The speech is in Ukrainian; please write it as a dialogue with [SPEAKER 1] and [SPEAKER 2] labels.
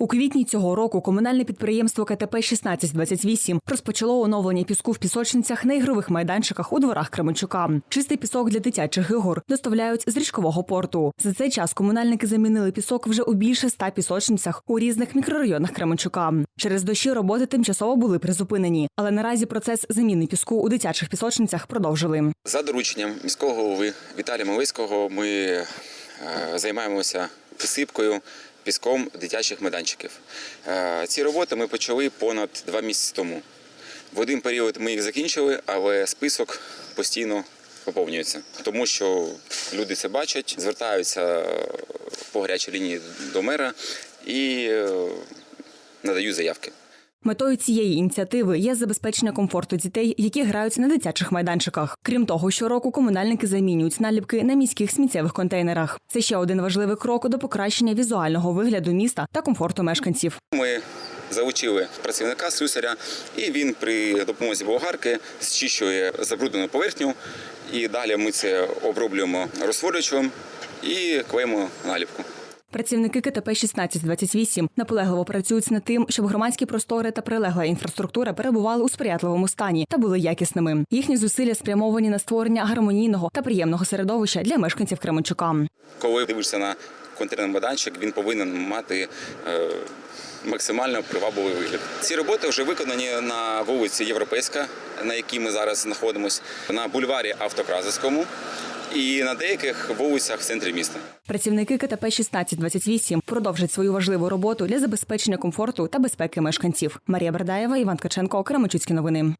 [SPEAKER 1] У квітні цього року комунальне підприємство КТП 1628 розпочало оновлення піску в пісочницях на ігрових майданчиках у дворах Кременчука. Чистий пісок для дитячих ігор доставляють з річкового порту. За цей час комунальники замінили пісок вже у більше ста пісочницях у різних мікрорайонах Кременчука. Через дощі роботи тимчасово були призупинені, але наразі процес заміни піску у дитячих пісочницях продовжили.
[SPEAKER 2] За дорученням міського голови Віталія Малиського ми е, займаємося присипкою піском дитячих майданчиків. Е, Ці роботи ми почали понад два місяці тому. В один період ми їх закінчили, але список постійно поповнюється, тому що люди це бачать, звертаються е, по гарячій лінії до мера і е, надають заявки.
[SPEAKER 1] Метою цієї ініціативи є забезпечення комфорту дітей, які грають на дитячих майданчиках. Крім того, щороку комунальники замінюють наліпки на міських сміттєвих контейнерах. Це ще один важливий крок до покращення візуального вигляду міста та комфорту мешканців.
[SPEAKER 2] Ми залучили працівника слюсаря, і він при допомозі болгарки зчищує забруднену поверхню. І далі ми це оброблюємо розтворювачем і клеїмо наліпку.
[SPEAKER 1] Працівники КТП 1628 наполегливо працюють над тим, щоб громадські простори та прилегла інфраструктура перебували у сприятливому стані та були якісними. Їхні зусилля спрямовані на створення гармонійного та приємного середовища для мешканців Кременчука.
[SPEAKER 2] Коли дивишся на контейнерний майданчик, він повинен мати е, максимально привабливий вигляд. Ці роботи вже виконані на вулиці Європейська, на якій ми зараз знаходимося, на бульварі Автокразовському і на деяких вулицях в центрі міста.
[SPEAKER 1] Працівники КТП 1628 продовжать свою важливу роботу для забезпечення комфорту та безпеки мешканців. Марія Бердаєва, Іван Ткаченко, Кременчуцькі новини.